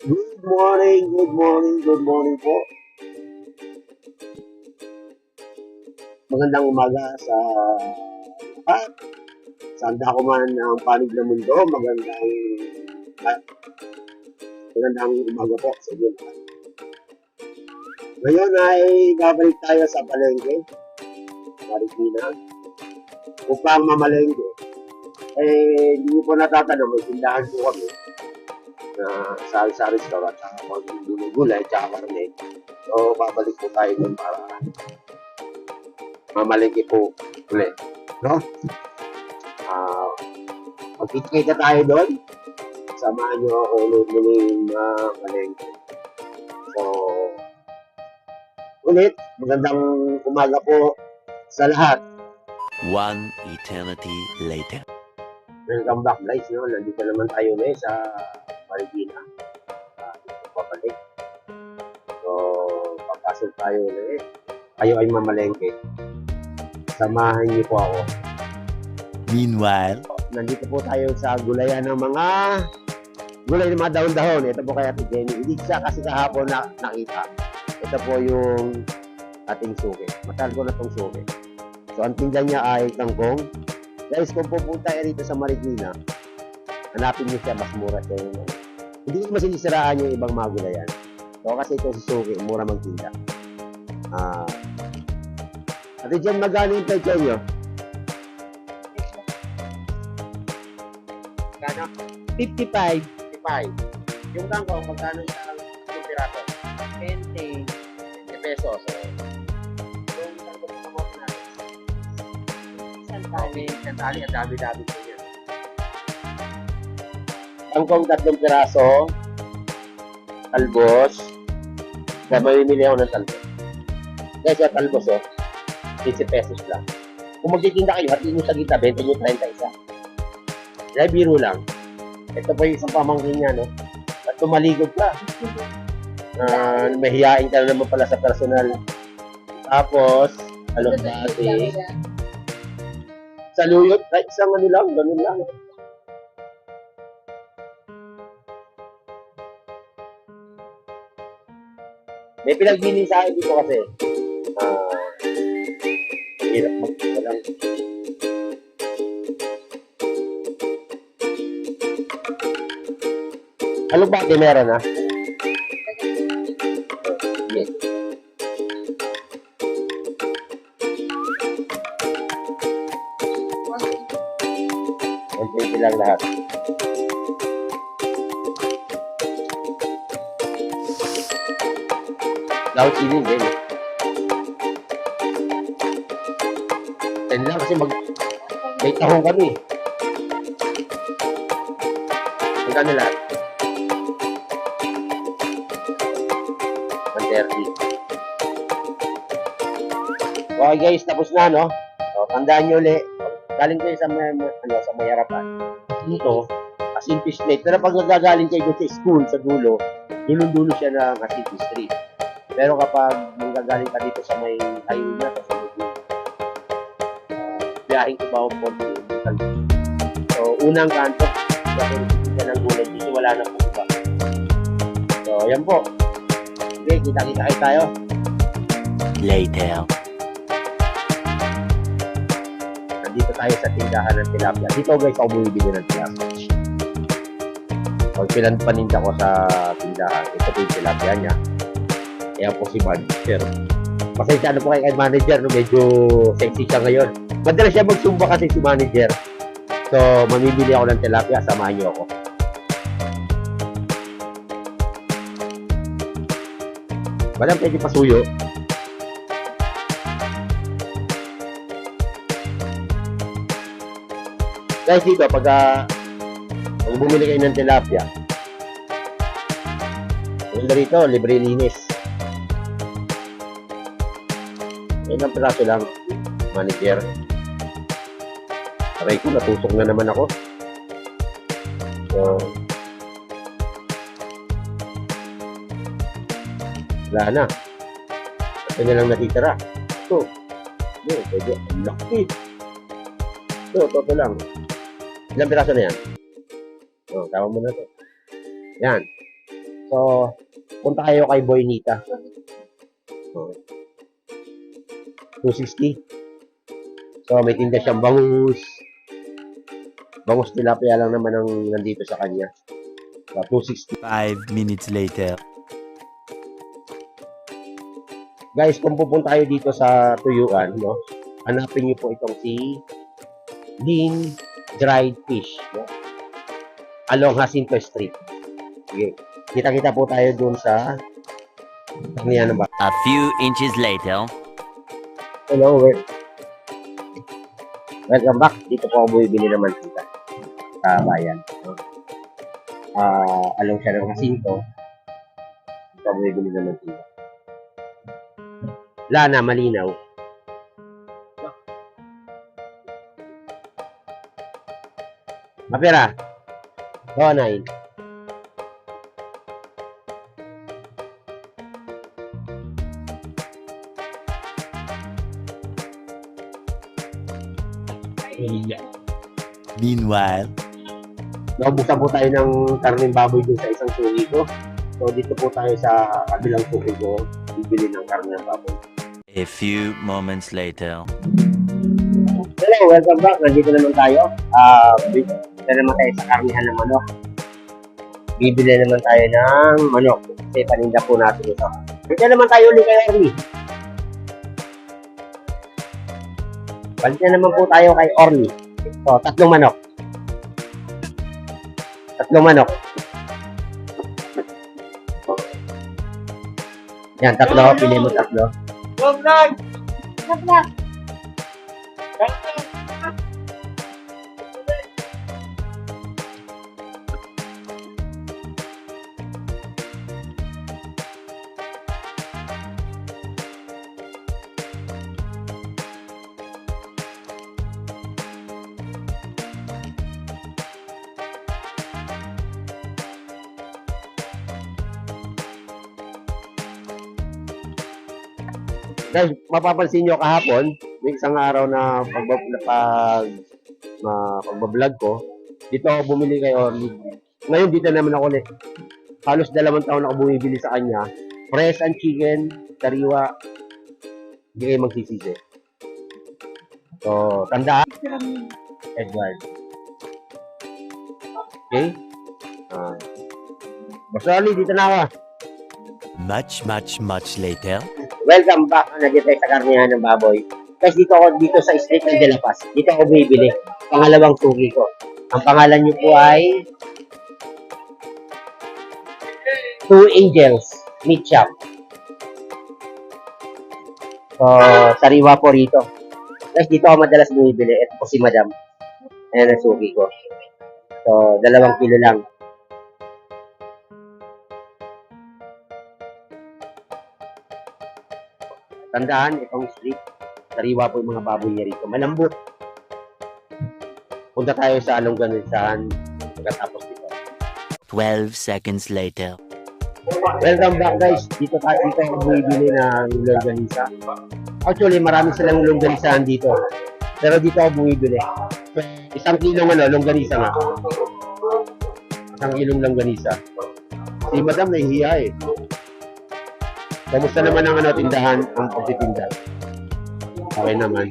Good morning, good morning, good morning po. Magandang umaga sa lahat. Saan ako man ang panig ng mundo, magandang magandang umaga po sa inyo lahat. Ngayon ay babalik tayo sa palengke, Marikina, upang mamalengke. Eh, hindi po natatanong, may tindahan po kami na sa sa restaurant at mga gulay tsaka karne. So, babalik po tayo doon para mamalingki po ulit. No? Ah, magkikita tayo doon. Samahan niyo ako ulit muling uh, malingki. So, ulit, magandang umaga po sa lahat. One eternity later. Welcome back guys, no? Nandito naman tayo ulit sa Marikina. Uh, dito pabalik. So, papasok tayo ulit. Kayo ay mamalengke. Samahan niyo po ako. Meanwhile, Nandito po tayo sa gulayan ng mga gulay ng mga dahon-dahon. Ito po kaya Ate Jenny. Hindi siya kasi kahapon na nakita. Ito po yung ating suki. Masal ko na itong suki. So, ang tinda niya ay kangkong. Guys, kung pupunta kayo rito sa Marikina, hanapin niyo siya, mas mura siya yung. Hindi ko masinisiraan yung ibang mga gulayan. So, kasi ito si Suki, mura magtinda. Ah, Ate Jen, magkano yung pecha niyo? Magkano? 55. 55. Yung kangkong, magkano isang yung piraso? 20. 20 pesos. So, yung sa mga. Isang Tali, tali. isang tali, ang dami-dami Kangkong tatlong piraso, talbos, kaya mamimili ako ng talbos. Guys, yung talbos, oh, 15 pesos lang. Kung magtitinda kayo, hatiin nyo sa gitna, 20 nyo 30 isa. Kaya biro lang. Ito po yung isang pamangkin niya, no? At tumaligod ka. Ah, mahihain ka na naman pala sa personal. Tapos, alokati. Saluyot, kahit isang ano lang, ganun lang. May pinagbili sa akin dito kasi. Ah, hirap mag lang. Ano ba meron ha? Yes. Konti lang lahat. Laut ini din. Ten lang kasi mag may tahong kami. Magkano lahat? 130. Okay guys, tapos na no? O, tandaan nyo ulit. Galing kayo sa may, ano, sa may harapan. Dito, Asinti Street. Pero pag nagagaling kayo sa school, sa dulo, dulong-dulo siya ng Asinti Street. Pero kapag manggagaling ka dito sa may highway na, sa dulo, uh, biyahing Cubao Port. So, unang kanto, sa pagkikitin ng gulay dito, wala na po iba. So, yan po. Okay, kita-kita kayo tayo. later. Nandito tayo sa tindahan ng tilapia. Dito guys, ako bumibili ng tilapia. Pag pinanpaninda ko sa tindahan, ito po yung tilapia niya. Kaya po si manager. Pasensya na po kay manager, no? medyo sexy siya ngayon. Madalas siya magsumba kasi si manager. So, mamimili ako ng tilapia, samahan niyo ako. Walang pwede pasuyo. Guys, dito, pag, uh, pag bumili kayo ng tilapia, yung rito, libre linis. Ilang piraso lang, manager. Aray ko, natusok na naman ako. So, wala na. Ito na lang natitira. Ito. Ito, pwede. Ang laki. Ito, ito lang. Ilang piraso na yan? Oh, tama mo na to. Yan. So, punta kayo kay Boy Nita. So, 260. So, may tinda siyang bangus. Bangus tilapia lang naman ang nandito sa kanya. So, 260. Five minutes later. Guys, kung pupunta kayo dito sa Tuyuan, no? Hanapin niyo po itong si Dean Dried Fish, no? Along Jacinto Street. Sige. Kita-kita po tayo dun sa Kaniya ba? A few inches later. Hello, wait. Welcome back. Dito po ako bumibili ng mantika sa bayan. Uh, ah, along siya ng kasinto. Dito ako bumibili ng mantika. Lana, malinaw. Mapira. 09. Australia. Meanwhile, naubusan po tayo ng karneng baboy dun sa isang suligo. So dito po tayo sa kabilang suligo, bibili ng karneng baboy. A few moments later. Hello, welcome back. Nandito naman tayo. Ah, uh, na naman tayo sa karnihan ng manok. Bibili naman tayo ng manok. Kasi paninda po natin ito. Dito naman tayo ulit kay Ernie. Balik na naman po tayo kay Orly. So, tatlong manok. Tatlong manok. Yan, tatlo. Pili mo tatlo. Guys, mapapansin nyo kahapon, may isang araw na pag, pag na pagbablog ko, dito ako bumili kay Orly. Ngayon dito naman ako ulit. Halos dalawang taon ako bumibili sa kanya. Fresh and chicken, sariwa, hindi kayo magsisisi. So, tandaan, Edward. Okay? Ah. Basta Orly, dito na ako. Much, much, much later. Welcome back. Nandito tayo sa karnihan ng baboy. Guys, dito ako dito sa street ng De. Dito ako bibili. Pangalawang sugi ko. Ang pangalan niyo po ay Two Angels Meat Shop. So, sariwa po rito. Guys, dito ako madalas bumibili. Ito po si Madam. Ayan ang sugi ko. So, dalawang kilo lang. Tandaan, itong street, sariwa po yung mga baboy niya rito. Malambot. Punta tayo sa Along Ganisahan pagkatapos dito. 12 seconds later. Welcome back guys. Dito tayo dito ako bumibili ng longganisa. Actually, marami silang longganisahan dito. Pero dito ako bumibili. Isang kilong ano, longganisa nga. Isang kilong longganisa. Si Madam nahihiya eh. Kamusta naman ang ano, tindahan, ang pagtitinda? Okay naman.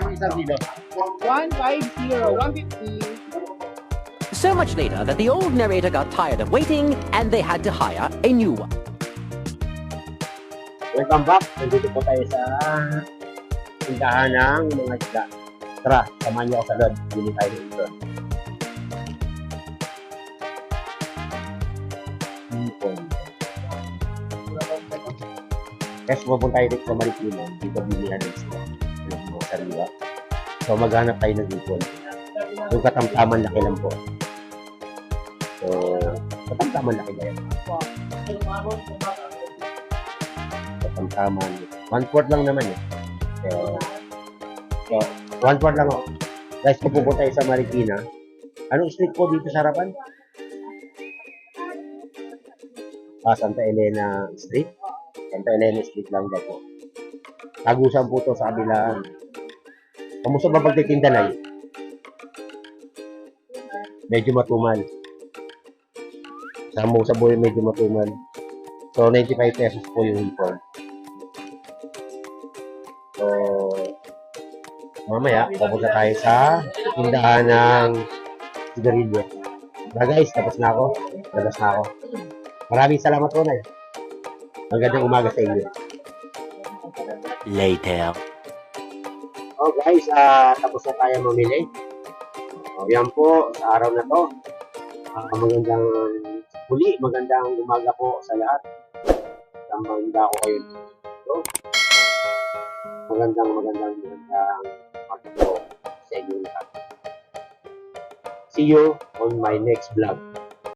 Ang isang kilo. 150, 150. So much later that the old narrator got tired of waiting and they had to hire a new one. Welcome back. Nandito po tayo sa tindahan ng mga isda. Tara, samahan niyo ako sa loob. Bili tayo dito. Kasi pupunta tayo dito sa Marikina. Dito bilihan ng isda. Yung mga sariwa. So maghanap tayo ng hipon. Yung katamtaman laki lang po. So, katamtaman laki na yan. katamtaman. One fourth lang naman eh. So, so one fourth lang ako. Guys, kung pupunta tayo sa Marikina, anong street po dito sa harapan? Ah, Santa Elena Street? Santa Elena Street lang daw po. Tagusan po to sa kabilaan. Kamusta ba pagtitinda na Medyo matumal. Samong sa buhay medyo matumal. So, 95 pesos po yung hipon. So, mamaya, pupunta tayo sa tindahan ng sigarilyo. Na guys, tapos na ako. Labas na ako. Maraming salamat po na Magandang umaga sa inyo. Later. Oh guys, ah tapos na tayo mamili. Oh, yan po, sa araw na to. Ah, magandang huli, magandang umaga po sa lahat. Tamanda ko kayo dito. Magandang, magandang, magandang umaga po sa inyo lahat. See you on my next vlog.